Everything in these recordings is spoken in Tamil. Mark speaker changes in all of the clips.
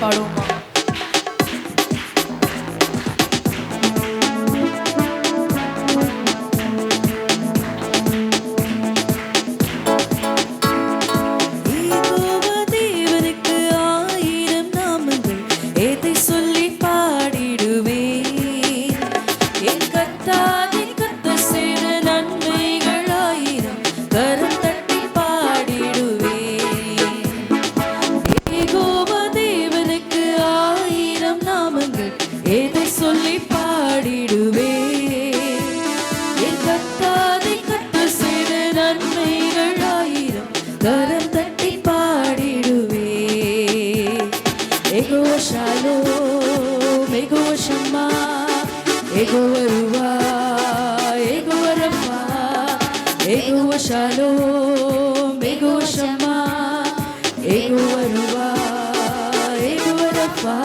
Speaker 1: করো মা। יגוע שלום, יגוע שמע, יגוע רוח, יגוע רפא, יגוע שלום, יגוע שמע, יגוע רוח, יגוע רפא,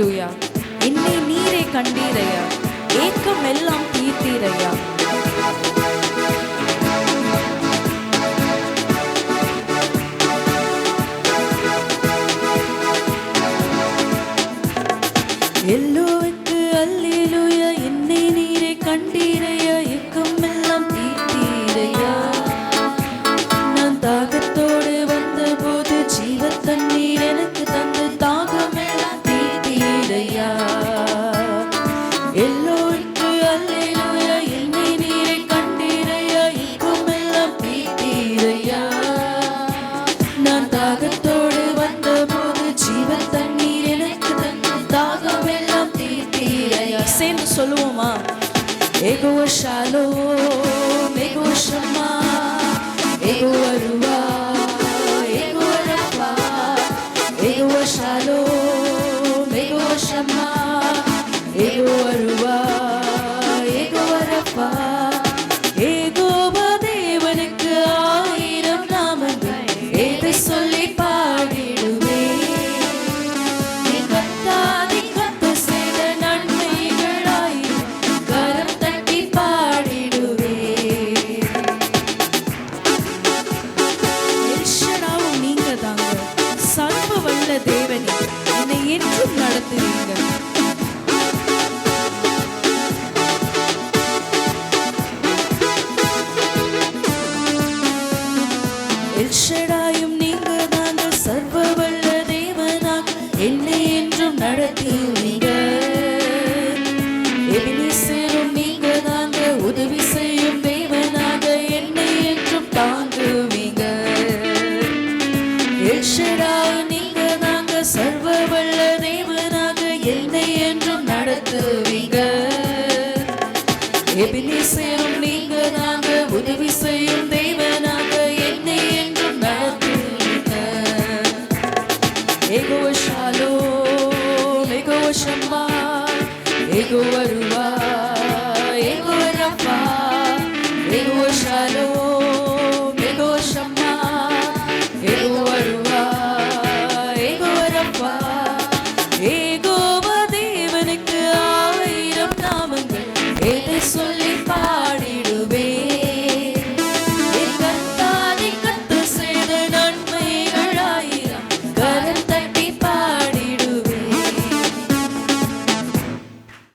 Speaker 1: ஹலெலூயா என்னை நீரே கண்டீரையா? ஏக்கம் எல்லாம் தீர்த்தீரையா? எல்லோரும் எல்லோருக்கு அல்லையா என்னை நீரை கண்டீரையா இங்கும் எல்லாம் தீட்டீரையா. நான் தாகத்தோடு வந்த போது ஜீவன் தண்ணீர் எனக்கு தந்த தாகம் எல்லாம் தீட்டீரையா. சேர்ந்து சொல்லுவோமா? ஏகோ ஷாலோ ஏகோ ஷம்மா ஏகோ அருவா. காத்திருங்கள் எல்ஷடாயும் நீங்க தாங்கள் சர்வ வல்ல தேவனாக என்னை என்றும் நடத்துவீர்கள் ఎగువరువా